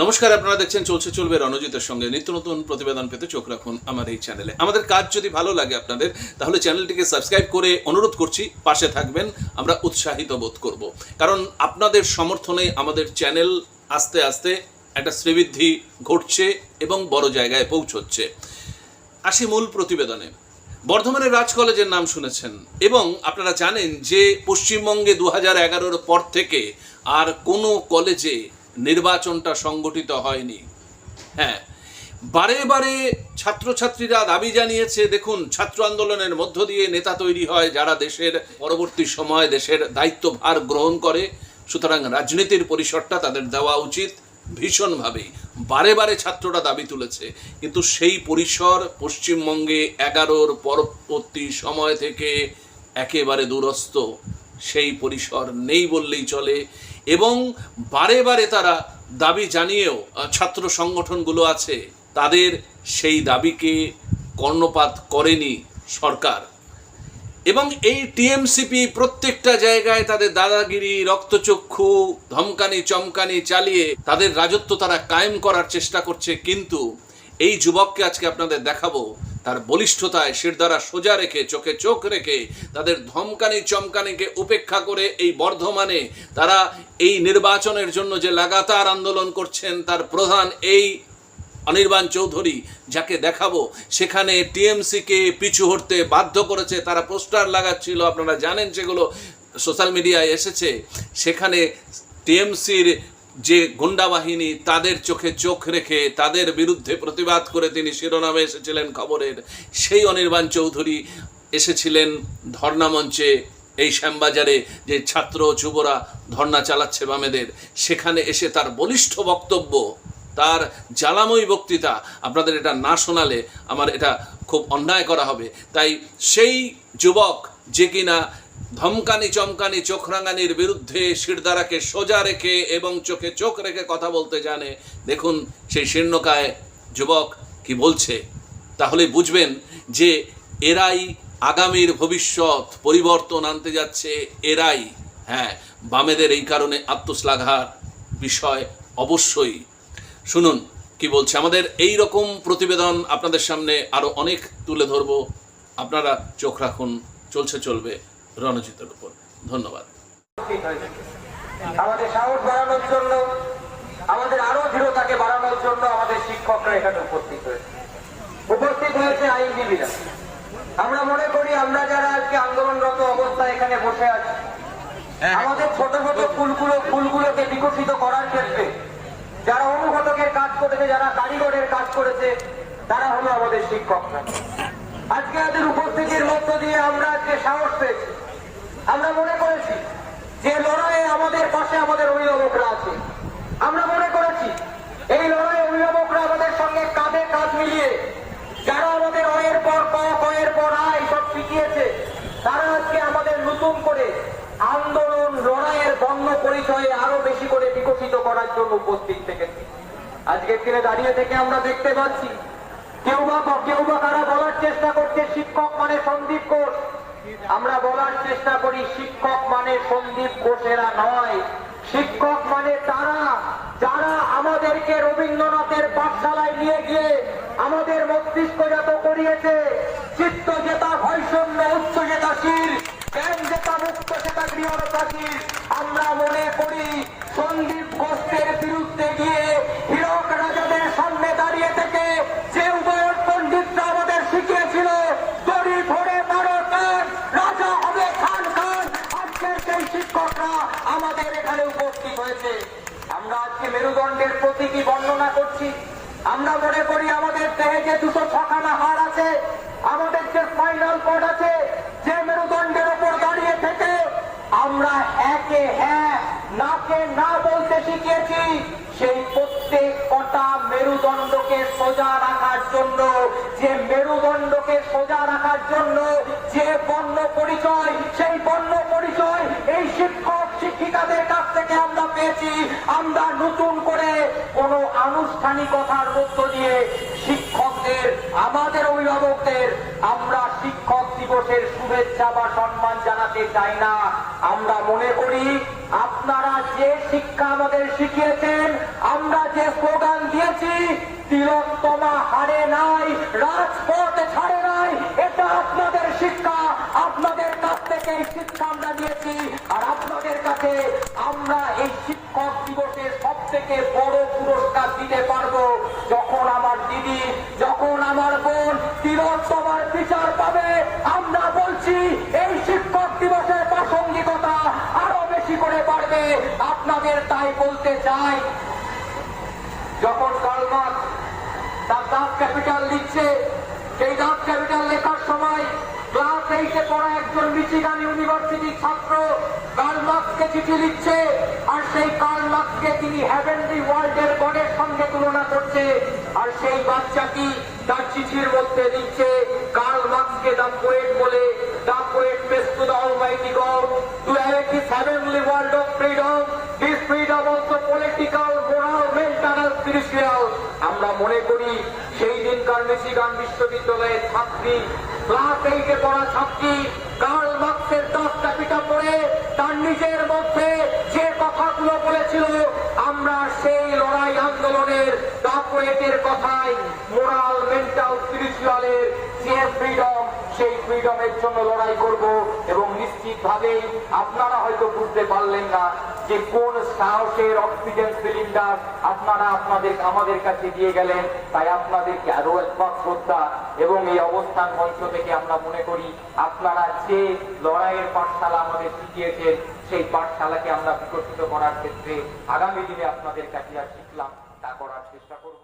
নমস্কার, আপনারা দেখছেন চলছে চলবে রণজিতের সঙ্গে। নিত্য নতুন প্রতিবেদন পেতে চোখ রাখুন আমার এই চ্যানেলে। আমাদের কাজ যদি ভালো লাগে আপনাদের, তাহলে চ্যানেলটিকে সাবস্ক্রাইব করে অনুরোধ করছি, পাশে থাকবেন, আমরা উৎসাহিত বোধ করব। কারণ আপনাদের সমর্থনে আমাদের চ্যানেল আস্তে আস্তে একটা শ্রীবৃদ্ধি ঘটছে এবং বড় জায়গায় পৌঁছচ্ছে। আসি মূল প্রতিবেদনে। বর্ধমানের রাজ কলেজের নাম শুনেছেন এবং আপনারা জানেন যে পশ্চিমবঙ্গে দু হাজার পর থেকে আর কোনো কলেজে নির্বাচনটা সংগঠিত হয়নি। হ্যাঁ বারে বারে ছাত্রছাত্রীরা দাবি জানিয়েছে, দেখুন, ছাত্র আন্দোলনের মধ্য দিয়ে নেতা তৈরি হয় যারা দেশের পরবর্তী সময় দেশের দায়িত্বভার গ্রহণ করে। সুতরাং রাজনীতির পরিসরটা তাদের দেওয়া উচিত ভীষণভাবে বারে বারে ছাত্ররা দাবি তুলেছে, কিন্তু সেই পরিসর পশ্চিমবঙ্গে এগারোর পরবর্তী সময় থেকে একেবারে দূরস্থ সেই পরিসর নেই বললেই চলে। এবং বারে বারে তারা দাবি জানিয়েও ছাত্র সংগঠনগুলো আছে, তাদের সেই দাবিকে কর্ণপাত করেনি সরকার। এবং এই টিএমসিপি প্রত্যেকটা জায়গায় তাদের দাদাগিরি, রক্তচক্ষু, ধমকানি, চমকানি চালিয়ে তাদের রাজত্ব তারা কায়েম করার চেষ্টা করছে, কিন্তু এই যুবককে আজকে আপনাদের দেখাবো। তার বলিষ্ঠতায় শিরদারা সোজা রেখে, চোখে চোখ রেখে, তাদের ধমকানি, চমকানিকে উপেক্ষা করে এই বর্ধমানে তারা এই নির্বাচনের জন্য যে লাগাতার আন্দোলন করছেন, তার প্রধান এই অনির্বাণ চৌধুরী যাকে দেখাবো, সেখানে টিএমসিকে পিছু হটতে বাধ্য করেছে, তারা পোস্টার লাগাচ্ছিল, আপনারা জানেন সেগুলো সোশ্যাল মিডিয়ায় এসেছে, সেখানে টিএমসির যে গুন্ডা বাহিনী তাদের চোখে চোখ রেখে তাদের বিরুদ্ধে প্রতিবাদ করে তিনি শিরোনামে এসেছিলেন খবরের, সেই অনির্বাণ চৌধুরী এসেছিলেন ধর্নামঞ্চে এই শ্যামবাজারে যে ছাত্র যুবরা ধর্না চালাচ্ছে বামেদের। সেখানে এসে তার বলিষ্ঠ বক্তব্য, তার জ্বালাময়ী বক্তৃতা, আপনাদের এটা না শোনালে আমার এটা খুব অন্যায় করা হবে। তাই সেই যুবক যে কিনা ধমকানি চমকানি চোখ রাঙানির বিরুদ্ধে শিরদারাকে সোজা রেখে এবং চোখে চোখ রেখে কথা বলতে জানে। দেখুন সেই শীর্ণকায় যুবক কি বলছে। তাহলে বুঝবেন যে এরাই আগামীর ভবিষ্যৎ, পরিবর্তন আনতে যাচ্ছে এরাই। হ্যাঁ বামেদের এই কারণে আত্মশ্লাঘার বিষয় অবশ্যই। শুনুন, কি বলছে? আমাদের এই রকম প্রতিবেদন আপনাদের সামনে আরও অনেক তুলে ধরবো। আপনারা চোখ রাখুন, চলছে চলবে। রণজিতের উপর। ধন্যবাদ। আমাদের সাহস বাড়ানোর জন্য আমাদের আরও দৃঢ়তাকে বাড়ানোর জন্য আমাদের শিক্ষকরা এখানে উপস্থিত হয়েছে। উপস্থিত হয়েছে আইনজীবীরা। আমরা মনে করি আমরা যারা আজকে আন্দোলনরত অবস্থায় এখানে বসে আছি আমাদের ছোট ছোট ফুলগুলো ফুলগুলোকে বিকশিত করার ক্ষেত্রে যারা অনুঘটকের কাজ করেছে যারা কারিগরের কাজ করেছে তারা হলো আমাদের শিক্ষকরা। আজকে এদের উপস্থিতির মধ্য দিয়ে আমরা আজকে সাহস পেয়েছি। আমরা মনে করেছি যে লড়াইয়ে আমাদের পাশে আমাদের অভিভাবকরা আছে। আমরা মনে করেছি এই লড়াইয়ে অভিভাবকরা আমাদের সঙ্গে কাঁধে কাঁধ মিলিয়ে যারা আমাদের অয়ের পর কয়ের পর আয় সব শিখিয়েছে, তারা আজকে আমাদের নতুন করে আন্দোলন, লড়াইয়ের বর্ণ পরিচয়ে আরও বেশি করে বিকশিত করার জন্য উপস্থিত থেকেছে। আজকের দিনে দাঁড়িয়ে থেকে আমরা দেখতে পাচ্ছি, কেউ বা কেউ বা তারা বলার চেষ্টা করছে শিক্ষক মানে সন্দীপ ঘোষ। আমরা বলার চেষ্টা করি, শিক্ষক মানে সন্দীপ ঘোষেরা নয়। শিক্ষক মানে তারা, যারা আমাদেরকে রবীন্দ্রনাথের পাঠশালায় নিয়ে গিয়ে আমাদের মস্তিষ্ক জাত করিয়েছে চিত্ত জেতা ভয়শূন্য উচ্চ জেতাশীল জ্ঞান জেতা মুক্ত জেতা গৃহরতাশীল আমরা মনে করি সন্দীপ ঘোষের বিরুদ্ধে গিয়ে হীরক রাজাদের সামনে দাঁড়িয়ে থেকে যে উদয়ন পণ্ডিতরা আমাদের শিখিয়েছিল দড়ি ধরে মারো কান রাজা হবে খান খান আজকের সেই শিক্ষকরা আমাদের এখানে উপস্থিত হয়েছে আমরা আজকে মেরুদণ্ডের প্রতীকী বর্ণনা করছি। আমরা মনে করি আমাদের দেহে যে দুটো ছখানা হাড় আছে, আমাদের যে স্পাইনাল কর্ড আছে, যে মেরুদণ্ডের ওপর দাঁড়িয়ে থেকে আমরা একে হ্যাঁ নাকে না বলতে শিখিয়েছি। সেই প্রত্যেক কটা মেরুদণ্ডকে সোজা রাখার জন্য, যে মেরুদণ্ডকে সোজা রাখার জন্য যে বর্ণ পরিচয়, সেই আমরা নতুন করে কোনো আনুষ্ঠানিকতার মধ্য দিয়ে শিক্ষকদের, আমাদের অভিভাবকদের, আমরা শিক্ষক দিবসের শুভেচ্ছা বা সম্মান জানাতে চাই না। আমরা মনে করি, আপনারা যে শিক্ষা আমাদের শিখিয়েছেন, আমরা যে স্লোগান দিয়েছি, তিলোত্তমা হারে নাই, রাজপথ ছাড়ে নাই, এটা আপনাদের শিক্ষা, আপনাদের কাছ থেকে শিক্ষা আমরা নিয়েছি আর আপনাদের কাছে আমরা এই বিচার পাবে। আমরা বলছি, এই শিক্ষক দিবসের প্রাসঙ্গিকতা আরও বেশি করে বাড়বে। আপনাদের তাই বলতে চাই, যখন কালমার্ক তার দাঁত ক্যাপিটাল লিখছে সেই দাঁত ক্যাপিটাল লেখার সময় ক্লাস এইটে পড়া একজন মিচিগান ইউনিভার্সিটির ছাত্র কার্লমার্কসকে চিঠি লিখছে, আর সেই কার্লমার্কসকে তিনি হ্যাভেনলি ওয়ার্ল্ডের গডের সঙ্গে তুলনা করছে, আর সেই বাচ্চাটি তার চিঠির মধ্যে লিখছে কার্ল দা পোয়েট বলে the poet the almighty God. To have world of freedom this freedom also political moral mental spiritual আমরা মনে করি সেই দিনকার মিশিগান বিশ্ববিদ্যালয়ের ছাত্রী, ক্লাস এইটে পড়া ছাত্রী, কার্ল মার্কসের দশ ক্যাপিটা পড়ে তার নিজের মধ্যে যে কথাগুলো বলেছিল, আমরা সেই লড়াই আন্দোলনের দাপোয়েটের কথায় মোরাল মেন্টাল স্পিরিচুয়ালের যে ফ্রিডম সেই ফ্রিডমের জন্য লড়াই করব এবং নিশ্চিত ভাবেই আপনারা হয়তো বুঝতে পারলেন না যে কোন সাহসের অক্সিজেন সিলিন্ডার আপনারা আপনাদের, আমাদের কাছে দিয়ে গেলেন। তাই আপনাদেরকে আরও একবার শ্রদ্ধা এবং এই অবস্থান মঞ্চ থেকে আমরা মনে করি, আপনারা যে লড়াইয়ের পাঠশালা আমাদের শিখিয়েছেন, সেই পাঠশালাকে আমরা বিকশিত করার ক্ষেত্রে আগামী দিনে আপনাদের কাছে আর শিখলাম, তা করার চেষ্টা করব।